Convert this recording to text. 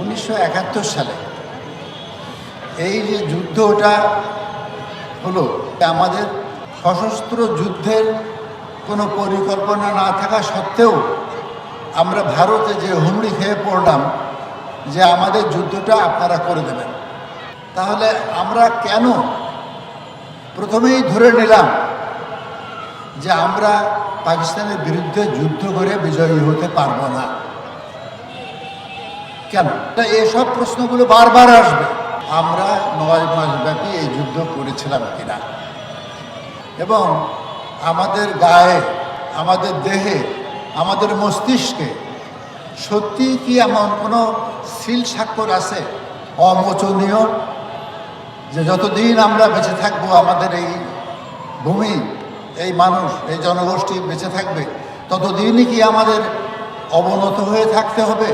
উনিশশো একাত্তর সালে। এই যে যুদ্ধটা হলো আমাদের সশস্ত্র যুদ্ধের কোনো পরিকল্পনা না থাকা সত্ত্বেও আমরা ভারতে যে হুমড়ি খেয়ে পড়লাম, যে আমাদের যুদ্ধটা আপনারা করে দেবেন। তাহলে আমরা কেন প্রথমেই ধরে নিলাম যে আমরা পাকিস্তানের বিরুদ্ধে যুদ্ধ করে বিজয়ী হতে পারব না? কেন? এসব প্রশ্নগুলো বারবার আসবে। আমরা নয় মাস ব্যাপী এই যুদ্ধ করেছিলাম কিনা? এবং আমাদের গায়ে, আমাদের দেহে, আমাদের মস্তিষ্কে সত্যি কি এমন কোনো সিল স্বাক্ষর আছে? অমোচনীয়? যে যতদিন আমরা বেঁচে থাকব, আমাদের এই ভূমি, এই মানুষ, এই জনগোষ্ঠী বেঁচে থাকবে, ততদিনই কি আমাদের অবনত হয়ে থাকতে হবে?